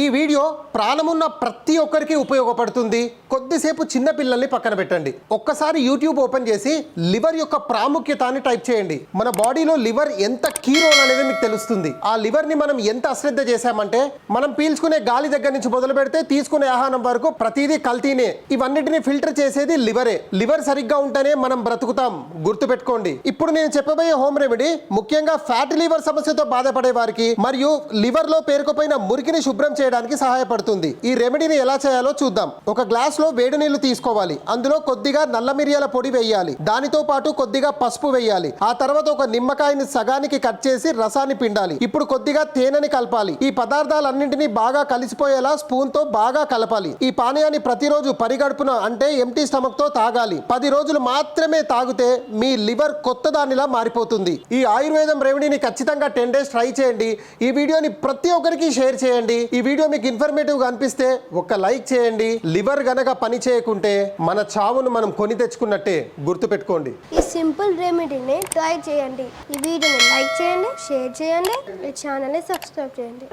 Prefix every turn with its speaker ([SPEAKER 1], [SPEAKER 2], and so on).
[SPEAKER 1] ఈ వీడియో ప్రాణమున్న ప్రతి ఒక్కరికి ఉపయోగపడుతుంది. కొద్దిసేపు చిన్న పిల్లల్ని పక్కన పెట్టండి. ఒక్కసారి యూట్యూబ్ ఓపెన్ చేసి లివర్ యొక్క ప్రాముఖ్యత అని టైప్ చేయండి. మన బాడీలో లివర్ ఎంత కీ రోల్ అనేది మీకు తెలుస్తుంది. ఆ లివర్ని మనం ఎంత అశ్రద్ధ చేశామంటే మనం పీల్చుకునే గాలి దగ్గర నుంచి మొదలు పెడితే తీసుకునే ఆహారం వరకు ప్రతిదీ కల్తీనే. ఇవన్నిటిని ఫిల్టర్ చేసేది లివరే. లివర్ సరిగ్గా ఉంటేనే మనం బ్రతుకుతాం. గుర్తుపెట్టుకోండి. ఇప్పుడు నేను చెప్పబోయే హోమ్ రెమెడీ ముఖ్యంగా ఫ్యాట్ లివర్ సమస్యతో బాధపడే వారికి మరియు లివర్లో పేరుకుపోయిన మురికిని శుభ్రం చేయడానికి సహాయపడుతుంది. ఈ రెమెడీని ఎలా చేయాలో చూద్దాం. ఒక గ్లాస్లో వేడి నీళ్ళు తీసుకోవాలి. అందులో కొద్దిగా నల్ల మిరియాల పొడి వేయాలి. దానితో పాటు కొద్దిగా పసుపు వేయాలి. ఆ తర్వాత ఒక నిమ్మకాయని సగానికి కట్ చేసి రసాన్ని పిండాలి. ఇప్పుడు కొద్దిగా తేనెని కలపాలి. ఈ పదార్థాలన్నింటినీ బాగా కలిసిపోయేలా స్పూన్తో బాగా కలపాలి. ఈ పానీయాన్ని ప్రతిరోజు పరిగడుపున అంటే ఎంటీ స్టమక్తో తాగాలి. పది రోజులు మాత్రమే తాగితే మీ లివర్ కొత్త దానిలా మారిపోతుంది. ఈ ఆయుర్వేదం రెమెడీని ఖచ్చితంగా టెన్ డేస్ ట్రై చేయండి. ఈ వీడియోని ప్రతి ఒక్కరికి షేర్ చేయండి. ఈ వీడియో మీకు ఇన్ఫర్మేటివ్గా అనిపిస్తే ఒక్క లైక్ చేయండి. లివర్ గనక పని చేయకుంటే మన చావును మనం కొని తెచ్చుకున్నట్టే గుర్తుపెట్టుకోండి.
[SPEAKER 2] ఈ సింపుల్ రెమెడీని ట్రై చేయండి. ఈ వీడియోని లైక్ చేయండి షేర్ చేయండి ఈ ఛానల్ని సబ్స్క్రైబ్ చేయండి.